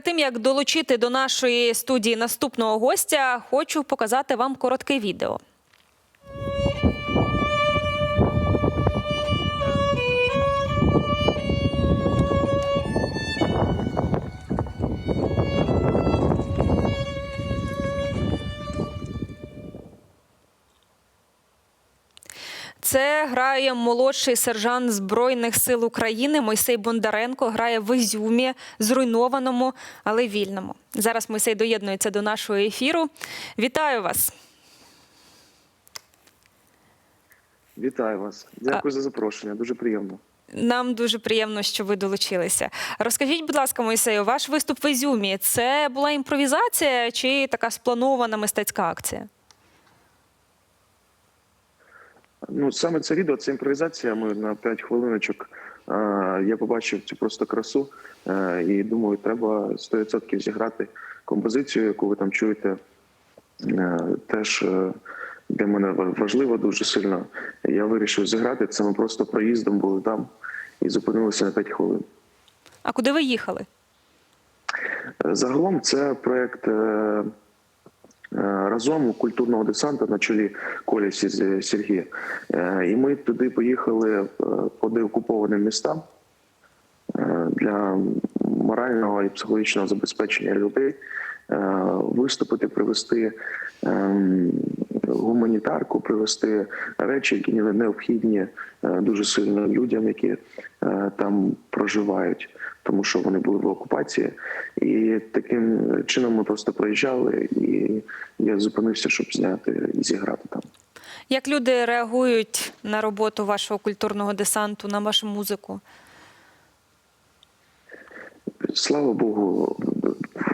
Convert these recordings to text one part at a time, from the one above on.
Перед тим як долучити до нашої студії наступного гостя, хочу показати вам коротке відео. Це грає молодший сержант Збройних сил України Мойсей Бондаренко. Грає в Ізюмі, зруйнованому, але вільному. Зараз Мойсей доєднується до нашого ефіру. Вітаю вас! Вітаю вас. Дякую за запрошення. Дуже приємно. Нам дуже приємно, що ви долучилися. Розкажіть, будь ласка, Мойсею, ваш виступ в Ізюмі це була імпровізація чи така спланована мистецька акція? Ну саме це відео, це імпровізація. Ми на 5 хвилиночок. Я побачив цю просто красу е, і думаю, треба 100% зіграти композицію, яку ви там чуєте. Е, Теж е, для мене важливо дуже сильно. Я вирішив зіграти це. Ми просто проїздом були там і зупинилися на 5 хвилин. А куди ви їхали? Загалом це проект е, разом культурного десанту на чолі Колі Сіз- Сергія. Е, І ми туди поїхали е, по деокупованим містам для морального і психологічного забезпечення людей, виступити, привести ем, гуманітарку, привести речі, які необхідні дуже сильно людям, які там проживають, тому що вони були в окупації. І таким чином ми просто проїжджали, і я зупинився, щоб зняти і зіграти там. Як люди реагують на роботу вашого культурного десанту, на вашу музику? Слава Богу,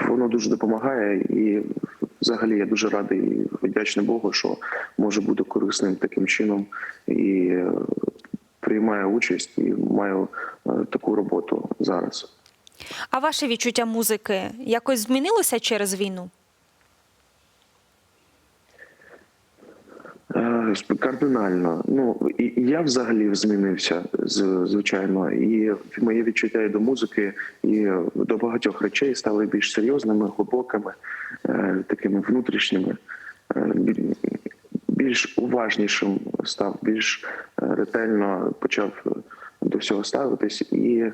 воно дуже допомагає, і взагалі я дуже радий і вдячний Богу, що може бути корисним таким чином і е, приймаю участь і маю таку роботу зараз. А ваше відчуття музики якось змінилося через війну? Е, Кардинально. Ну і я взагалі змінився звичайно, і моє відчуття і до музики, і до багатьох речей стали більш серйозними, глибокими, е, такими внутрішніми. Е, Більш уважнішим став, більш ретельно почав до всього ставитись і,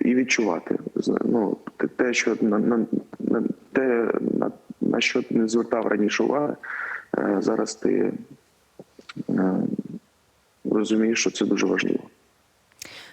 і відчувати. Ну, те- що на, на, на те, на, на що не звертав раніше уваги, е, зараз ти е, розумієш, що це дуже важливо.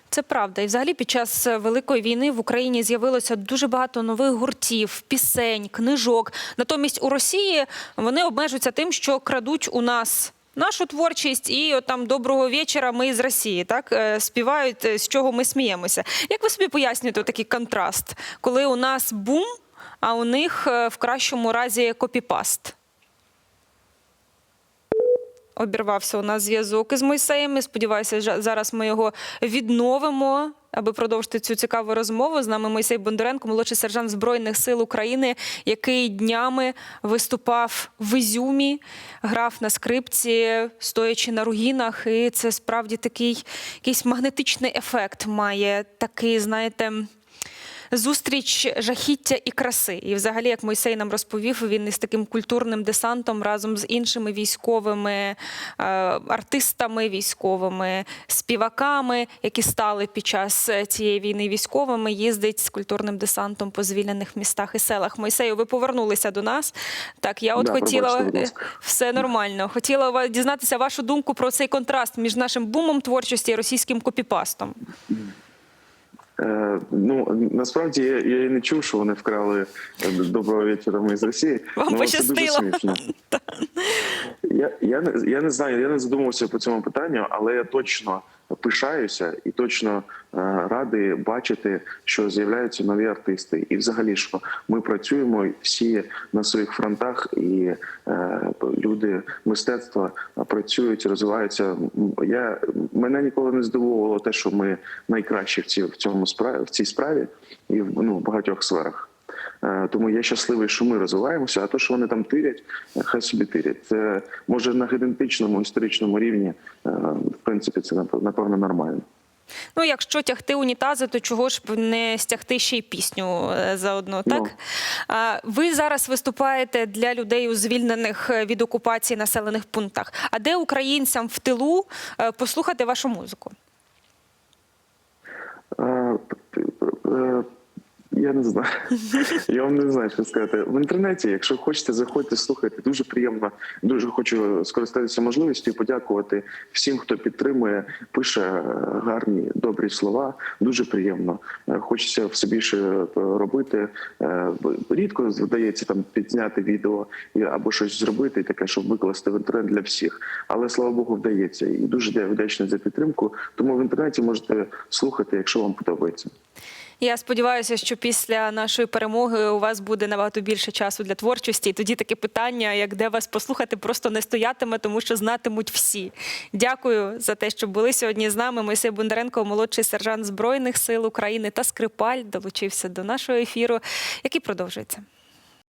Це правда. І взагалі під час великої війни в Україні з'явилося дуже багато нових гуртів, пісень, книжок. Натомість у Росії вони обмежуються тим, що крадуть у нас. Нашу творчість і от там доброго вечора. Ми з Росії, так е, співають, е, з чого ми сміємося. Як ви собі пояснюєте такий контраст, коли у нас бум, а у них е, в кращому разі копіпаст? Обірвався у нас зв'язок із Мойсеєм. Сподіваюся, зараз ми його відновимо. Аби продовжити цю цікаву розмову з нами Мойсей Бондаренко, молодший сержант збройних сил України, який днями виступав в Ізюмі, грав на скрипці, стоячи на руїнах. І це справді такий якийсь магнетичний ефект має такий, знаєте. Зустріч жахіття і краси. І, взагалі, як Мойсей нам розповів, він із таким культурним десантом разом з іншими військовими е, артистами, військовими співаками, які стали під час е, цієї війни військовими, їздить з культурним десантом по звільнених містах і селах. Мойсею, ви повернулися до нас. Так, я от Да, хотіла пробачте, все нормально. Хотіла дізнатися вашу думку про цей контраст між нашим бумом творчості і російським копіпастом. Е, ну насправді я, я і не чув, що вони вкрали е, доброго вечора ми з Росії. Вам пощастило. це дуже смішно. Я, я, не, я не знаю, я не задумувався по цьому питанню, але я точно пишаюся і точно е, радий бачити, що з'являються нові артисти, і взагалі, що ми працюємо всі на своїх фронтах, і е, люди мистецтва працюють, розвиваються. Я мене ніколи не здивувало те, що ми найкращі в ці в цьому справі в цій справі і в ну багатьох сферах. Е, Тому я щасливий, що ми розвиваємося, а то, що вони там тирять, е, хай собі тирять. Це може на генетичному історичному рівні, е, в принципі, це напевно нормально. Ну, якщо тягти унітази, то чого ж не стягти ще й пісню заодно, так? Ну. А, Ви зараз виступаєте для людей у звільнених від окупації населених пунктах. А де українцям в тилу послухати вашу музику? Я не знаю. Я вам не знаю, що сказати. В інтернеті, якщо хочете, заходьте, слухайте. Дуже приємно. Дуже хочу скористатися можливістю і подякувати всім, хто підтримує, пише е, гарні, добрі слова. Дуже приємно. Е, Хочеться все більше е, робити. Рідко вдається там підзняти відео або щось зробити, таке, щоб викласти в інтернет для всіх. Але слава Богу, вдається. І дуже вдячний за підтримку. Тому в інтернеті можете слухати, якщо вам подобається. Я сподіваюся, що після нашої перемоги у вас буде набагато більше часу для творчості. І тоді таке питання, як де вас послухати, просто не стоятиме, тому що знатимуть всі. Дякую за те, що були сьогодні з нами. Мойсей Бондаренко, молодший сержант Збройних сил України та Скрипаль долучився до нашого ефіру, який продовжується.